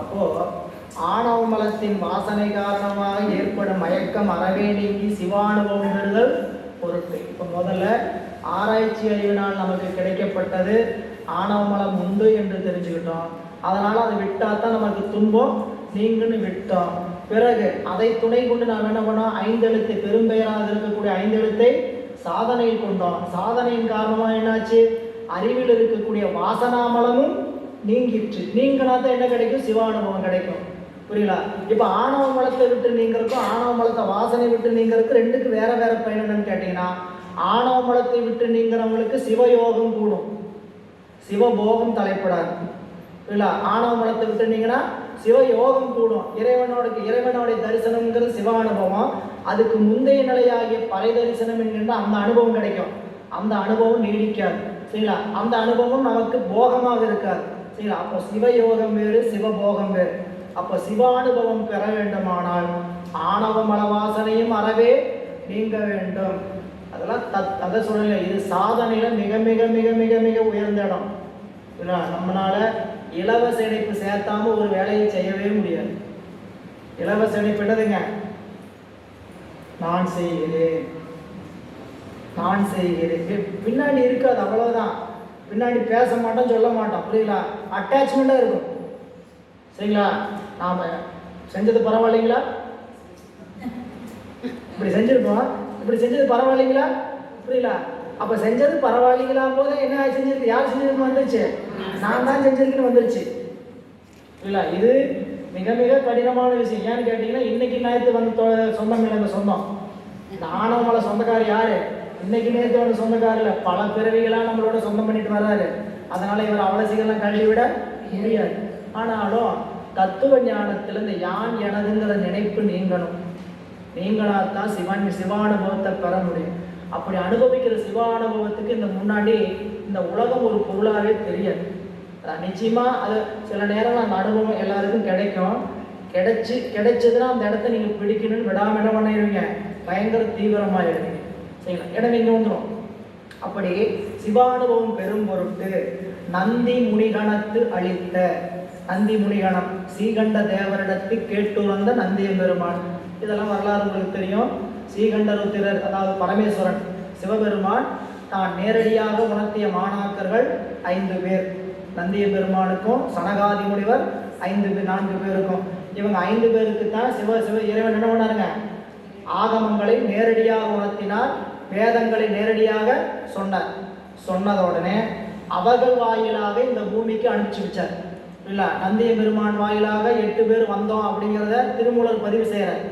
அப்போது ஆணவ மலத்தின் வாசனை காரணமாக ஏற்படும் மயக்கம் அறவே நீங்கி சிவானுபவம் பெறுதல் பொருட்டு இப்போ முதல்ல ஆராய்ச்சி அறிவினால் நமக்கு கிடைக்கப்பட்டது ஆணவ மலம் உண்டு என்று தெரிஞ்சுக்கிட்டோம். அதனால் அதை விட்டால் தான் நமக்கு துன்பம் நீங்குன்னு விட்டோம். பிறகு அதை துணை கொண்டு நாம் என்ன பண்ணோம்? ஐந்தெழுத்து பெரும்பெயராக இருக்கக்கூடிய ஐந்தெழுத்தை சாதனையில் கொண்டோம். சாதனையின் காரணமாக என்னாச்சு? அறிவில் இருக்கக்கூடிய வாசனாமலமும் நீங்கிற்று. நீங்கினா தான் என்ன கிடைக்கும்? சிவானுபவம் கிடைக்கும். புரியுங்களா இப்போ ஆணவ மலத்தை விட்டு நீங்கிறதுக்கும் ஆணவ மலத்தை வாசனை விட்டு நீங்கிறதுக்கு ரெண்டுக்கு வேற வேற பயன் என்னன்னு கேட்டீங்கன்னா ஆணவ மலத்தை விட்டு நீங்கிறவங்களுக்கு சிவயோகம் கூடும். சிவபோகம் தலைப்படாது. இல்லை ஆணவ மலத்தை விட்டுனீங்கன்னா சிவயோகம் கூடும். இறைவனோட இறைவனுடைய தரிசனம்ங்கிறது சிவ அனுபவம். அதுக்கு முந்தைய நிலையாகிய பறை தரிசனம் என்கின்ற அந்த அனுபவம் கிடைக்கும். அந்த அனுபவம் நீடிக்காது. சரிங்களா அந்த அனுபவம் நமக்கு போகமாக இருக்காது. சரி அப்போ சிவயோகம் வேறு சிவபோகம் வேறு. அப்போ சிவானுபவம் பெற வேண்டுமானால் ஆணவ மலவாசனையும் அறவே நீங்க வேண்டும். அதெல்லாம் தத் அதை சொல்லலை இது சாதனையில் மிக மிக மிக மிக மிக உயர்ந்த இடம். இல்லை நம்மளால் இலவச இணைப்பு சேர்த்தாம ஒரு வேலையை செய்யவே முடியாது. இலவச இணைப்பு என்னதுங்க? நான் செய்கிறேன். நான் செய்கிறேன். பின்னாடி இருக்காது அவ்வளோதான் பின்னாடி பேச மாட்டோம் சொல்ல மாட்டோம் புரியுங்களா அட்டாச்மெண்ட்டாக இருக்கும். சரிங்களா? நாம் செஞ்சது பரவாயில்லைங்களா? இப்படி செஞ்சுருப்போம் இப்படி செஞ்சது பரவாயில்லைங்களா? புரியல. அப்போ செஞ்சது பரவாயில்லைங்களா போது என்ன செஞ்சிருக்கு. யார் செஞ்சிருக்கு வந்துருச்சு. நான் தான் செஞ்சிருக்குன்னு வந்துருச்சு. புரியலா? இது மிக மிக கடினமான விஷயம். ஏன்னு கேட்டிங்கன்னா இன்னைக்கு நேரத்து வந்து சொந்தம் இல்லை இந்த சொந்தம். இந்த ஆனவமலை சொந்தக்காரர் யாரு? இன்னைக்கு நேரத்து வந்து சொந்தக்காரில் பல பிறவிகளாக நம்மளோட சொந்தம் பண்ணிட்டு வர்றாரு. அதனால இவர் அவ்வளவு சீக்கிரம் கழுவிட முடியாது. ஆனாலும் தத்துவ ஞானத்துல இந்த யான் எனதுங்கிற நினைப்பு நீங்கணும். நீங்களாத்தான் சிவன் சிவானுபவத்தை பெற முடியும். அப்படி அனுபவிக்கிற சிவானுபவத்துக்கு இந்த முன்னாடி இந்த உலகம் ஒரு பொருளாவே தெரியாது. அதான் நிச்சயமா அது சில நேரம் அந்த அனுபவம் எல்லாருக்கும் கிடைக்கும். கிடைச்சி கிடைச்சதுன்னா அந்த இடத்த நீங்க பிடிக்கணும்னு விடாம என்ன பண்ணிடுவீங்க? பயங்கர தீவிரமாயிடுவீங்க சரிங்களா? இடம் இங்க வந்துடும் அப்படி சிவானுபவம் பெரும் பொருட்டு நந்தி முனிகணத்து அளித்த நந்தி முனிகணம் ஸ்ரீகண்ட தேவரிடத்து கேட்டுறந்த நந்திய பெருமான். இதெல்லாம் வரலாறு உங்களுக்கு தெரியும். ஸ்ரீகண்டருத்திரர் அதாவது பரமேஸ்வரன் சிவபெருமான் தான் நேரடியாக உணர்த்திய மாணாக்கர்கள் ஐந்து பேர். நந்திய பெருமானுக்கும் சனகாதி முனிவர் ஐந்து பேர் நான்கு பேருக்கும். இவங்க ஐந்து பேருக்கு தான் சிவ சிவ இறைவன் என்ன பண்ணாருங்க? ஆகமங்களை நேரடியாக உணர்த்தினார். வேதங்களை நேரடியாக சொன்னார். சொன்னதோடனே அவர்கள் வாயிலாக இந்த பூமிக்கு அனுப்பிச்சு வச்சார். இல்லை நந்திய பெருமான் வாயிலாக எட்டு பேர் வந்தோம் அப்படிங்கிறத திருமூலர் பதிவு செய்கிறார்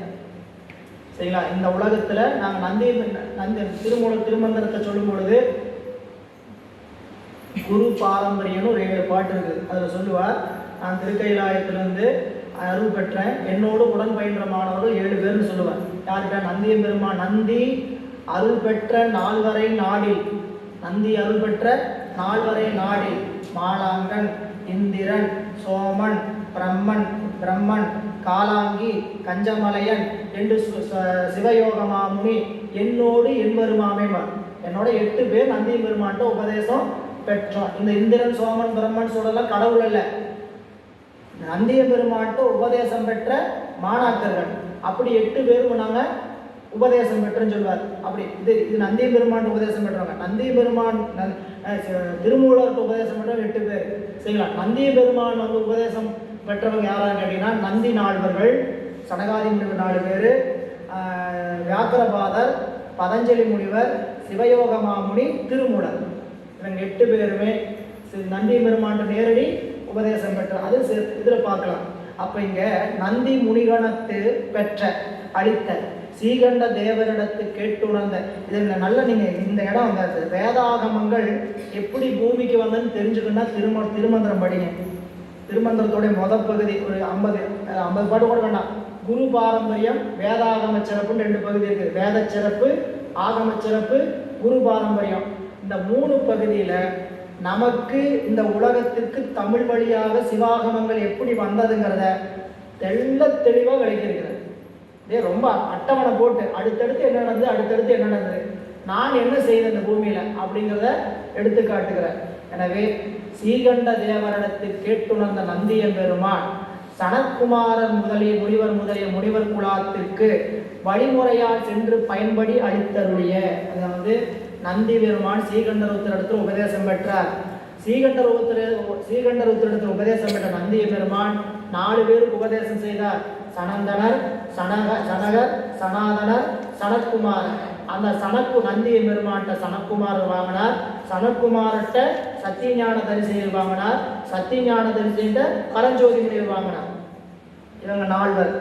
சரிங்களா? இந்த உலகத்தில் நாங்கள் நந்திய நந்தி திருமூலர் திருமந்திரத்தை சொல்லும் பொழுது குரு பாரம்பரியம்னு ஒரு ஏழு பாட்டு இருக்குது. அதில் சொல்லுவார் நான் திருக்கைலாயத்திலிருந்து அருள் பெற்றேன். என்னோடு உடன் பயின்ற மாணவர்கள் ஏழு பேர்னு சொல்லுவார். யாருக்கிட்ட நந்திய பெருமான். நந்தி அருள் பெற்ற நால்வரை நாடில். நந்தி அருள் பெற்ற நால்வரை நாடில். மாலாங்கன் இந்திரன் சோமன் பிரம்மன் பிரம்மன் காலாங்கி கஞ்சமலையன் என்று சிவயோகமாமுனி என்னோடு எண்பெருமாமேமார் என்னோட எட்டு பேர் நந்தி பெருமான்ட்ட உபதேசம் பெற்றோம். இந்த இந்திரன் சோமன் பிரம்மன் சொல்லலாம் கடவுள் அல்ல. நந்திய பெருமாட்டு உபதேசம் பெற்ற மாணாக்கர்கள். அப்படி எட்டு பேரும் நாங்கள் உபதேசம் பெற்றுன்னு சொல்வார். அப்படி இது இது நந்தி பெருமான் உபதேசம் பெற்றவங்க. நந்தி பெருமான் திருமூலருக்கு உபதேசம் பெற்றவங்க எட்டு பேர். சரிங்களா? நந்தி பெருமான் வந்து உபதேசம் பெற்றவங்க யாரான்னு கேட்டீங்கன்னா நந்தி நால்வர்கள் சடகாதி முனிவர் நாலு பேர் வியாக்கரபாதர் பதஞ்சலி முனிவர் சிவயோக மாமுனி திருமூலர். இவங்க எட்டு பேருமே நந்தி பெருமான் நேரடி உபதேசம் பெற்ற அது இதில் பார்க்கலாம். அப்போ இங்கே நந்தி முனிகணத்து பெற்ற அளித்த சீகண்ட தேவரிடத்து கேட்டுணர்ந்த. இது இந்த நல்ல நீங்கள் இந்த இடம் அந்த வேதாகமங்கள் எப்படி பூமிக்கு வந்ததுன்னு தெரிஞ்சுக்கணும்னா திரும திருமந்திரம் படிங்க. திருமந்திரத்தோடைய முத பகுதி ஒரு ஐம்பது ஐம்பது பாட்டு கூட வேண்டாம். குரு பாரம்பரியம் வேதாகம சிறப்புன்னு ரெண்டு பகுதி இருக்குது. வேத சிறப்பு ஆகம சிறப்பு குரு பாரம்பரியம். இந்த மூணு பகுதியில் நமக்கு இந்த உலகத்திற்கு தமிழ் வழியாக சிவாகமங்கள் எப்படி வந்ததுங்கிறத தெள்ள தெளிவாக விளக்கியிருக்கிறது இதே ரொம்ப அட்டவணை போட்டு அடுத்தடுத்து என்ன நடந்தது அடுத்தடுத்து என்ன நடந்தது? நான் என்ன செய்த இந்த பூமியில அப்படிங்கிறத எடுத்து காட்டுகிறேன். எனவே ஸ்ரீகண்ட தேவரிடத்தில் கேட்டுணர்ந்த நந்திய பெருமான் சனத்குமாரர் முதலிய முனிவர் முதலிய முனிவர் குலாத்திற்கு வழிமுறையால் சென்று பயன்படி அளித்தருடைய அதாவது நந்தி பெருமான் ஸ்ரீகண்டருத்தரிடத்தில் உபதேசம் பெற்றார். ஸ்ரீகண்டருத்தர ஸ்ரீகண்டருத்தரிடத்தில் உபதேசம் பெற்ற நந்திய பெருமான் நாலு பேருக்கு உபதேசம் செய்தார். சனந்தனர் சனக சனகர் சனாதனர் சனத்குமாரர் அந்த சனக்கு நந்திய பெருமாட்ட சனக்குமார் வாங்கினார். சனத்குமார்கிட்ட சத்தியஞான தரிசையில் வாங்கினார். சத்தியஞான தரிசையிட்ட பரஞ்சோதி முனிவர் வாங்கினார். இவங்க நால்வர்.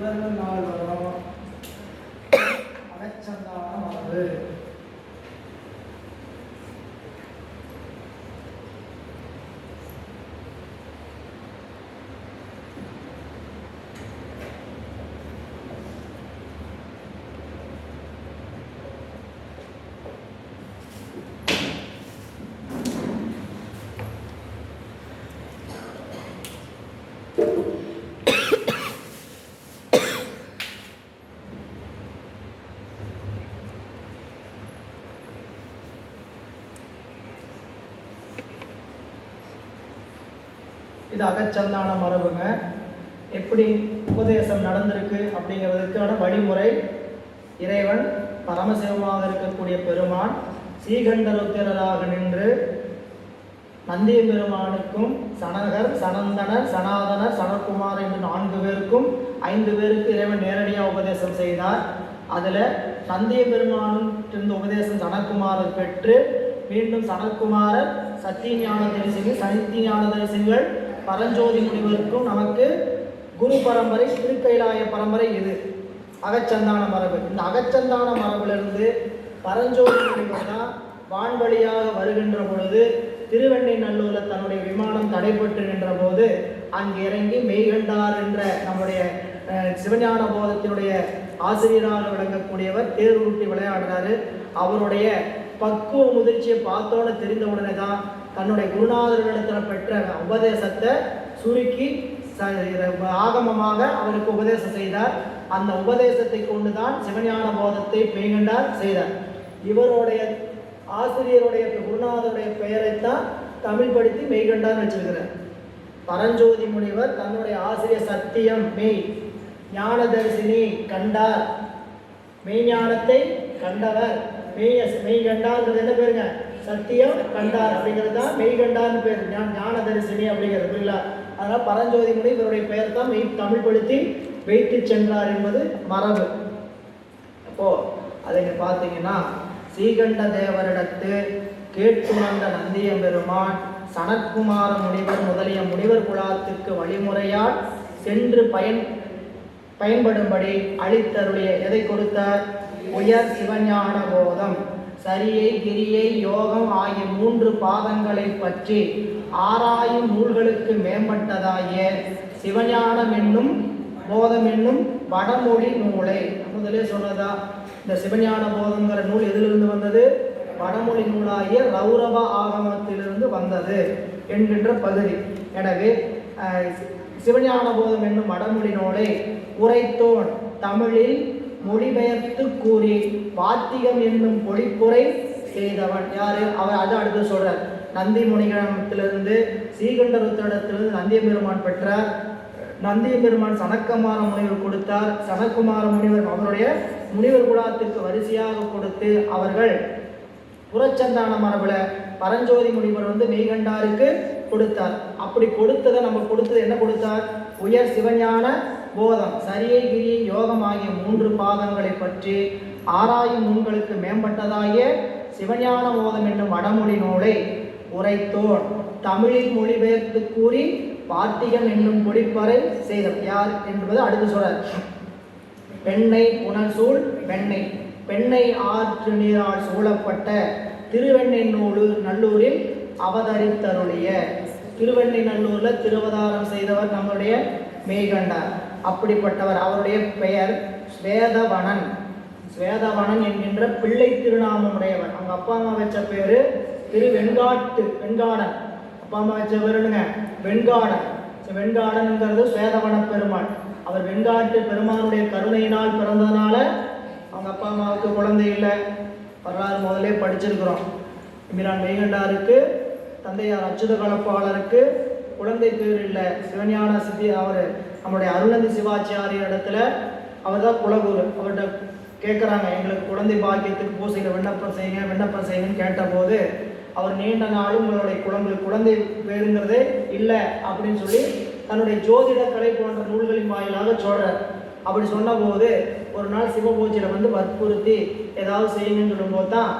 இவர்கள் நால்வரும் அலட்சந்தான மரபு இது அகச்சந்தான மரபுங்க. எப்படி உபதேசம் நடந்திருக்கு அப்படிங்கிறதுக்கான வழிமுறை இறைவன் பரமசிவமாக இருக்கக்கூடிய பெருமான் ஸ்ரீகண்டருத்திரராக நின்று நந்திய பெருமானுக்கும் சனகர் சனந்தனர் சனாதனர் சனற்குமார் என்று நான்கு பேருக்கும் ஐந்து பேருக்கு இறைவன் நேரடியாக உபதேசம் செய்தார். அதில் நந்திய பெருமானிருந்து உபதேசம் சனக்குமாரர் பெற்று மீண்டும் சனக்குமாரர் சத்தியஞான தரிசிகள் சனித்திஞான தரிசிகள் பரஞ்சோதி முனிவருக்கும் நமக்கு குரு பரம்பரை திருக்கைலாய பரம்பரை இது அகச்சந்தான மரபு. இந்த அகச்சந்தான மரபிலிருந்து பரஞ்சோதி முனிவர் தான் வான்வழியாக வருகின்ற பொழுது திருவெண்ணை நல்லூரில் தன்னுடைய விமானம் தடைபட்டு நின்ற போது அங்கு இறங்கி மெய்கண்டார் என்ற நம்முடைய சிவஞான போதத்தினுடைய ஆசிரியராக விளங்கக்கூடியவர் தேர்வுருட்டி விளையாடுறாரு. அவருடைய பக்குவ முதிர்ச்சியை பார்த்தோன்னு தெரிந்த உடனே தான் தன்னுடைய குருநாதரிடத்தில் பெற்ற உபதேசத்தை சுருக்கி ச- ஆகமமாக அவருக்கு உபதேசம் செய்தார். அந்த உபதேசத்தை கொண்டு தான் சிவஞான போதத்தை மெய்கண்டார் செய்தார். இவருடைய ஆசிரியருடைய குருநாதருடைய பெயரைத்தான் தமிழ் படித்து மெய்கண்டார் வச்சிருக்கிறார். பரஞ்சோதி முனிவர் தன்னுடைய ஆசிரியர் சத்தியம் மெய் ஞானதரிசினி கண்டார். மெய்ஞானத்தை கண்டவர். மெய் மெய்கண்டான்ங்கிறது என்ன பேருங்க? சத்தியம் கண்டார் அப்படிங்கிறது தான் மெய்கண்டார்னு பேர் பேர். ஞான ஞானதரிசினி அப்படிங்கிறது புரியல அதனால் பரஞ்சோதி முனி இவருடைய பெயர் தான் மெய் தமிழ்படுத்தி வைத்து சென்றார் என்பது மரபு. அப்போ அதை பார்த்தீங்கன்னா ஸ்ரீகண்ட தேவரிடத்து கேட்டுணர்ந்த நந்திய பெருமான் சனத்குமார முனிவர் முதலிய முனிவர் குலாத்துக்கு வழிமுறையால் சென்று பயன் பயன்படும்படி அளித்தருடைய எதை கொடுத்தார்? உயர் சிவஞான போதம் சரியை கிரியை யோகம் ஆகிய மூன்று பாதங்களை பற்றி ஆராயும் நூல்களுக்கு மேம்பட்டதாகிய சிவஞானம் என்னும் போதம் என்னும் வடமொழி நூலை. முதலே சொன்னதா? இந்த சிவஞான போதங்கிற நூல் எதிலிருந்து வந்தது? வடமொழி நூலாகிய ரௌரவ ஆகமத்திலிருந்து வந்தது என்கின்ற பகுதி. எனவே சிவஞான போதம் என்னும் வடமொழி நூலை உரைத்தோன் தமிழில் மொழிபெயர்த்து கூறி வாத்திகம் என்னும் பொழிப்புரை செய்தவன் யாரு? அவர் அது அடுத்து சொல்கிறார் நந்தி முனிகணத்திலிருந்து சீகண்டருத்தரிடத்திலிருந்து நந்திய பெருமான் பெற்றார் நந்திய பெருமான் சனக்குமார முனிவர் கொடுத்தார். சனக்குமார முனிவர் அவருடைய முனிவர் குலாத்திற்கு வரிசையாக கொடுத்து அவர்கள் புறச்சந்தான மரபில் பரஞ்சோதி முனிவர் வந்து மெய்கண்டாருக்கு கொடுத்தார். அப்படி கொடுத்ததை நம்ம கொடுத்தது என்ன கொடுத்தார்? உயர் சிவஞான போதம் சரியை கிரி யோகம் ஆகிய மூன்று பாதங்களை பற்றி ஆராயும் நூல்களுக்கு மேம்பட்டதாகிய சிவஞான போதம் என்னும் வடமொழி நூலை உரைத்தோன். தமிழில் மொழிபெயர்த்து கூறி பாத்தியம் என்னும் பொடிப்பறை செய்தவர் யார் என்பது அடுத்து சொல்றார். பெண்ணை புனல் சூழ் பெண்ணை பெண்ணை ஆற்று நீரால் சூழப்பட்ட திருவெண்ணை நூலு நல்லூரில் அவதரித்தருளிய. திருவெண்ணை நல்லூரில் திருவதாரம் செய்தவர் நம்முடைய மெய்கண்டார் அப்படிப்பட்டவர். அவருடைய பெயர் ஸ்வேதவனன் ஸ்வேதவனன் என்கின்ற பிள்ளை திருநாமம் உடையவர். அவங்க அப்பா அம்மா வச்ச பேரு திரு வெண்காட்டு வெண்காடன். அப்பா அம்மா வச்ச பேருங்க வெண்காடன். வெண்காடன்ங்கிறது ஸ்வேதவன பெருமாள். அவர் வெண்காட்டு பெருமானுடைய கருணையினால் பிறந்ததுனால அவங்க அப்பா அம்மாவுக்கு குழந்தை இல்லை. வரலாறு முதலே படிச்சிருக்கிறோம். இமிரான் மெய்கண்டாருக்கு தந்தையார் அச்சுத கலப்பாளருக்கு குழந்தை பேர் இல்லை. சிவஞான சித்தி அவர். நம்முடைய அருணந்தி சிவாச்சாரிய இடத்துல அவர் தான் குலகுரு. அவர்கிட்ட கேட்குறாங்க எங்களுக்கு குழந்தை பாக்கியத்துக்கு பூசையில் விண்ணப்பம் செய்யுங்க விண்ணப்பம் செய்யுங்கன்னு கேட்டபோது அவர் நீண்ட நாளும் உங்களுடைய குழந்தை குழந்தை பேருங்கிறதே இல்லை அப்படின்னு சொல்லி தன்னுடைய ஜோதிட கலை போன்ற நூல்களின் வாயிலாக சொல்கிறார் அப்படி சொன்னபோது ஒரு நாள் சிவபூஜையில் வந்து வற்புறுத்தி ஏதாவது செய்யுங்கன்னு சொல்லும்போது தான்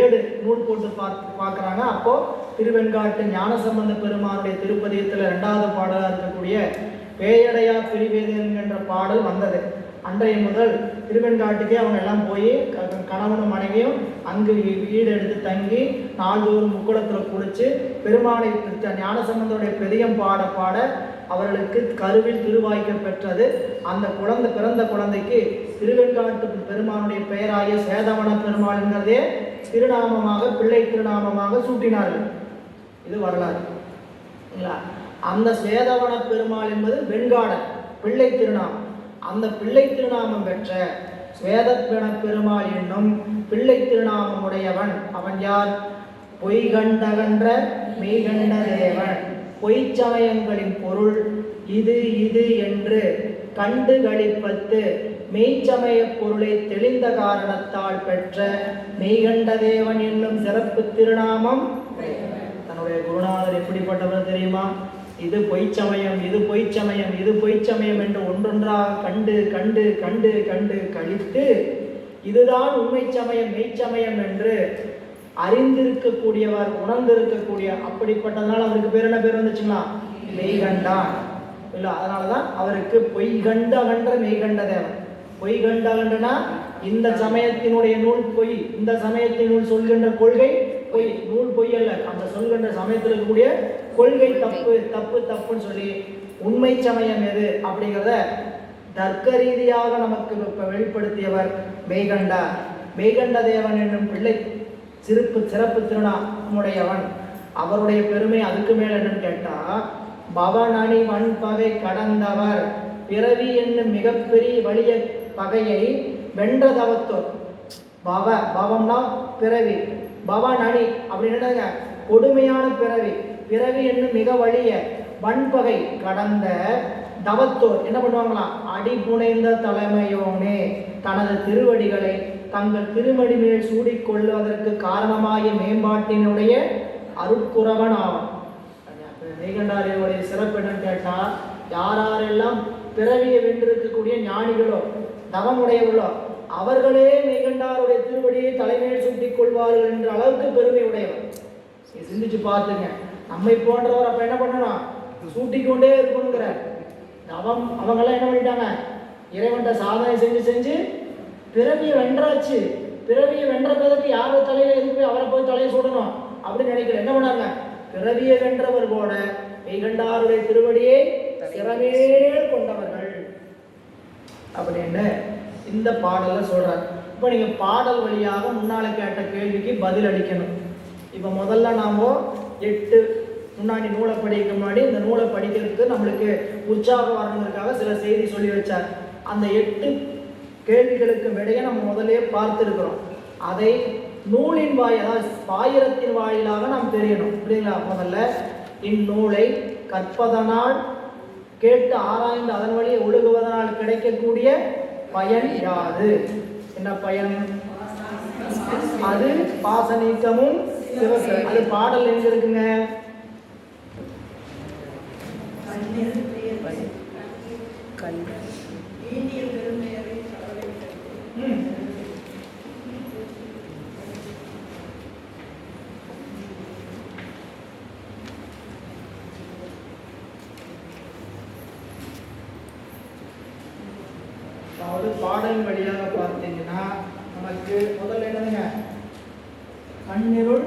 ஏடு நூல் போட்டு பார்த்து பார்க்குறாங்க. அப்போது திருவெண்காட்டு ஞானசம்பந்த பெருமானுடைய திருப்பதியத்தில் ரெண்டாவது பாடலாக இருக்கக்கூடிய பேயடையா பிரிவேது என்கின்ற பாடல் வந்தது. அன்றைய முதல் திருவெண்காட்டுக்கே அவங்க எல்லாம் போய் கணவனும் மனைவியும் அங்கு வீ- வீடு எடுத்து தங்கி நாள்தோறும் முக்குளத்தில் குளித்து பெருமானை ஞானசம்பந்தனுடைய பெரியம் பாட பாட அவர்களுக்கு கருவில் திருவாய்க்க பெற்றது. அந்த குழந்தை பிறந்த குழந்தைக்கு திருவெண்காட்டு பெருமானுடைய பெயராகிய சேதவன பெருமாள்ங்கிறதே திருநாமமாக பிள்ளை திருநாமமாக சூட்டினார்கள். இது வரலாறு. அந்த சேதவன பெருமாள் என்பது வெண்காடன் பிள்ளை திருநாமம். அந்த பிள்ளை திருநாமம் பெற்ற சுவேதப்பிண பெருமாள் என்னும் பிள்ளை திருநாமம் உடையவன் அவன் யார்? பொய்கண்டகன்ற மெய்கண்ட தேவன். பொய்ச்சமயங்களின் பொருள் இது இது என்று கண்டு கழிப்பத்து மெய்ச்சமய பொருளை தெளிந்த காரணத்தால் பெற்ற மெய்கண்ட தேவன் என்னும் சிறப்பு திருநாமம். தன்னுடைய குருநாதர் எப்படிப்பட்டவர் தெரியுமா? இது பொய்ச்சமயம் இது பொய்ச்சமயம் இது பொய்ச்சமயம் என்று ஒன்றொன்றாக கண்டு கண்டு கண்டு கண்டு கழித்து இதுதான் உண்மை சமயம் மெய்ச்சமயம் என்று அறிந்திருக்கக்கூடியவர் உணர்ந்திருக்கக்கூடிய அப்படிப்பட்டதுனால அவருக்கு பேர் என்ன பேர் வந்துச்சுங்களா? மெய்கண்டான். இல்லை அதனால தான் அவருக்கு பொய் கண்ட அகன்ற மெய்கண்ட தேவன். பொய் இந்த சமயத்தினுடைய நூல் பொய் இந்த சமயத்தின் நூல் சொல்கின்ற கொள்கை பொய் நூல் பொய் அல்ல. அந்த சொல்கின்ற சமயத்தில் இருக்கக்கூடிய கொள்கை தப்பு தப்பு தப்புன்னு சொல்லி உண்மை சமயம் எது அப்படிங்கிறத தர்க்க ரீதியாக நமக்கு இப்போ வெளிப்படுத்தியவர் மெய்கண்டா. மெய்கண்ட தேவன் என்னும் பிள்ளை சிறப்பு சிறப்பு திருநாமுடையவன் அவருடைய பெருமை அதுக்கு மேல என்னன்னு கேட்டா பவனணி வன் பகை கடந்தவர் பிறவி என்னும் மிகப்பெரிய வலிய பகையை வென்றதவத்தோர். பவ பவம்னா பிறவி. பவனணி அப்படின்னு என்னங்க கொடுமையான பிறவி. பிறவி என்னும் மிக வழிய வன்பகை கடந்த தவத்தோர் என்ன பண்ணுவாங்களாம் அடிபுனைந்த தலைமையோனே தனது திருவடிகளை தங்கள் திருமடி மேல் சூடிக்கொள்வதற்கு காரணமாகிய மேம்பாட்டினுடைய அருட்குறவன் ஆவான். மெய்கண்டாரியருடைய சிறப்பு என்னன்னு கேட்டா யாரெல்லாம் பிறவியை வென்றிருக்கக்கூடிய ஞானிகளோ தவமுடையவர்களோ அவர்களே மெய்கண்டாருடைய திருவடியை தலைமையில் சூட்டிக் கொள்வார்கள் என்ற அளவுக்கு பெருமை உடையவர். சிந்திச்சு பார்த்துங்க. நம்மை போன்றவர் அப்ப என்ன பண்ணணும் சூட்டிக்கொண்டே இருக்கணுங்கிறார். அவன் அவங்கெல்லாம் என்ன பண்ணிட்டாங்க? இறைவன்கிட்ட சாதனை செஞ்சு செஞ்சு பிறவியை வென்றாச்சு. பிறவியை வென்ற பிறகு யாரோட தலையில எதுக்கு அவரை போய் தலையை சுடணும் அப்படின்னு நினைக்கல. என்ன பண்ணாங்க பிறவியை வென்றவர் போல மெய்கண்டாருடைய திருவடியை சிறமேல் கொண்டவர்கள். அப்படின்னு இந்த பாடலில் சொல்கிறார் இப்போ நீங்கள் பாடல் வழியாக முன்னால் கேட்ட கேள்விக்கு பதில் அளிக்கணும். இப்போ முதல்ல நாம் எட்டு முன்னாடி நூலை படிக்க முன்னாடி இந்த நூலை படிக்கிறதுக்கு நம்மளுக்கு உற்சாகம் வரணுங்கிறதுக்காக சில செய்தி சொல்லி வச்சார். அந்த எட்டு கேள்விகளுக்கு விடையை நம்ம முதலே பார்த்துருக்குறோம். அதை நூலின் வாய் அதாவது பாயிரத்தின் வாயிலாக நாம் தெரியணும். புரியுங்களா முதல்ல இந்நூலை கற்பதனால் கேட்டு ஆராய்ந்து அதன் வழியை ஒழுகுவதனால் கிடைக்கக்கூடிய பயன் யாது என்ன பயன்? அது பாச நீக்கமும் அது பாடல் எங்க இருக்குங்க? கல்வி ம். அதாவது பாடல் வழியாக பார்த்தீங்கன்னா நமக்கு முதல்ல என்னதுங்க கண்ணிருள்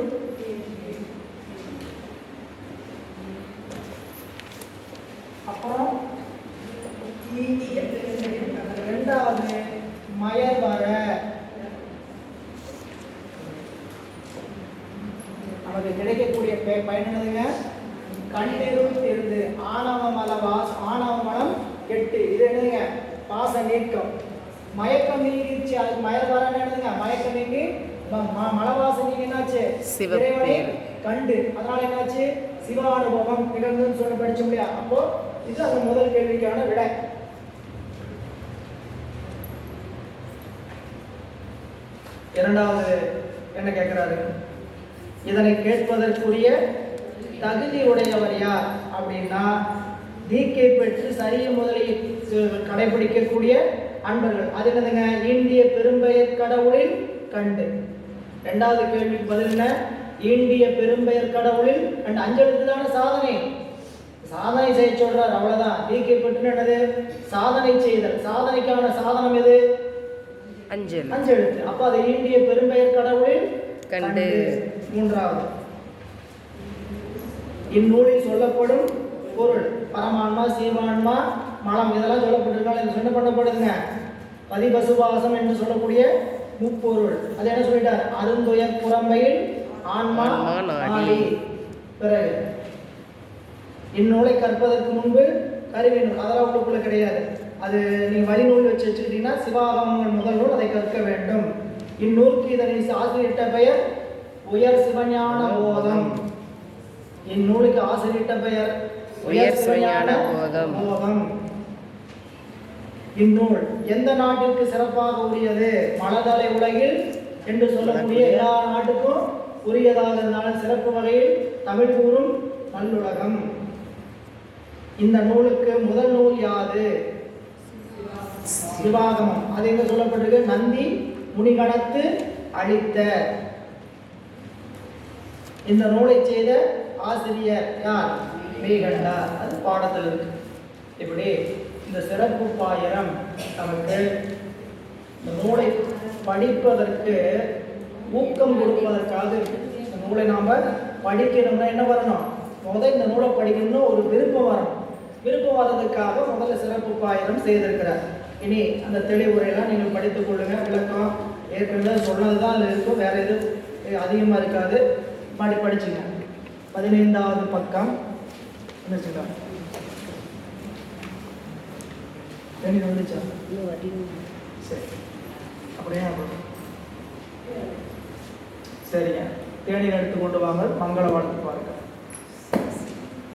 அப்புறம் ரெண்டாவது மயர் வர. நமக்கு கிடைக்கக்கூடிய பே- பயன் என்னதுங்க? கண்ணீரும் இருந்து ஆணவ மல வாஸ் ஆணவ மலம் எட்டு. இது என்னதுங்க? பாச நீக்கம். மயக்கம் நீங்கிருச்சு அதுக்கு மயர் வர என்னதுங்க? மயக்கம் நீங்கி ம- ம- மலவாசம் நீங்க என்னாச்சு. இறைவனை கண்டு. அதனால என்னாச்சு? சிவானுபவம் நிகழ்ந்துன்னு சொல்லி படிச்சோம் இல்லையா? அப்போ இது அந்த முதல் கேள்விக்கான விடை. இரண்டாவது என்ன கேட்கிறாரு? இதனை கேட்பதற்குரிய தகுதி உடையவர் யார் அப்படின்னா தீக்கை பெற்று சரிய முதலை கடைபிடிக்கக்கூடிய அன்பர்கள். அது என்னதுங்க? இந்திய பெரும்பெயர் கடவுளில் கண்டு. ரெண்டாவது கேள்விக்கு பதில் என்ன? இந்திய பெரும்பெயர் கடவுளில் கண்டு. அஞ்செழுத்து சாதனை? சாதனை செய்ய சொல்றார் அவ்வளவுதான். தீக்கை பெற்று என்னது? சாதனை செய்தல். சாதனைக்கான சாதனம் எது? அஞ்சல். அஞ்சு எழுத்து அப்ப அது ஈண்டிய பெரும்பெயர் கடவுளில் கண்டு. மூன்றாவது. இந்நூலில் சொல்லப்படும் பொருள். பரமான்மா சீவான்மா மலம். இதெல்லாம் சொல்லப்பட்டிருக்காங்க. இது என்ன பண்ணப்படுதுங்க? பதிபசுபாசம் என்று சொல்லக்கூடிய முப்பொருள். அது என்ன சொல்லிட்டார்? அருந்துயர் புறம்பையில் ஆன்மா பிறகு இந்நூலை கற்பதற்கு முன்பு கருவி நூல் அதெல்லாம் உள்ளுக்குள்ள கிடையாது. அது நீங்க வழிநூல் வச்சு வச்சுக்கிட்டீங்கன்னா சிவாகமங்கள் முதல் நூல் அதை கற்க வேண்டும். இந்நூலுக்கு இதனை ஆசிரியட்ட பெயர் உயர் சிவஞான போதம். இந்நூலுக்கு ஆசிரியட்ட பெயர் உயர் சிவஞான போதம். போதம். இந்நூல் எந்த நாட்டிற்கு சிறப்பாக உரியது? மலதலை உலகில் என்று சொல்லக்கூடிய எல்லா நாட்டுக்கும் உரியதாக இருந்தாலும் சிறப்பு வகையில் தமிழ் கூறும் நல்லுலகம். இந்த நூலுக்கு முதல் நூல் யாது சிவாகமம். அது எங்க சொல்லப்பட்டிருக்கு? நந்தி முனிகணத்து அளித்த இந்த நூலை செய்த ஆசிரியர் யார்? மேகண்டார். அது பாடத்தில் இருக்கு. இப்படி இந்த சிறப்பு பாயிரம் நமக்கு இந்த நூலை படிப்பதற்கு ஊக்கம் கொடுப்பதற்காக இந்த நூலை நாம் படிக்கணும்னா என்ன வரணும்? முதல் இந்த நூலை படிக்கணும்னு ஒரு விருப்பம் வரணும். விருப்பம் வர்றதுக்காக முதல்ல சிறப்பு பாயிரம் செய்திருக்கிறார். இனி அந்த தெளிவுரையெல்லாம் நீங்கள் படித்துக் கொள்ளுங்க. விளக்கம் ஏற்கனவே சொன்னது தான் அதில் இருக்கும். வேற எதுவும் அதிகமாக இருக்காது. பாடி படிச்சுங்க. பதினைந்தாவது பக்கம். என்ன வந்துச்சா? சரி. அப்படியே. சரிங்க. தேநீர் எடுத்து கொண்டு வாங்க. மங்கள வாழ்த்து பாருங்க.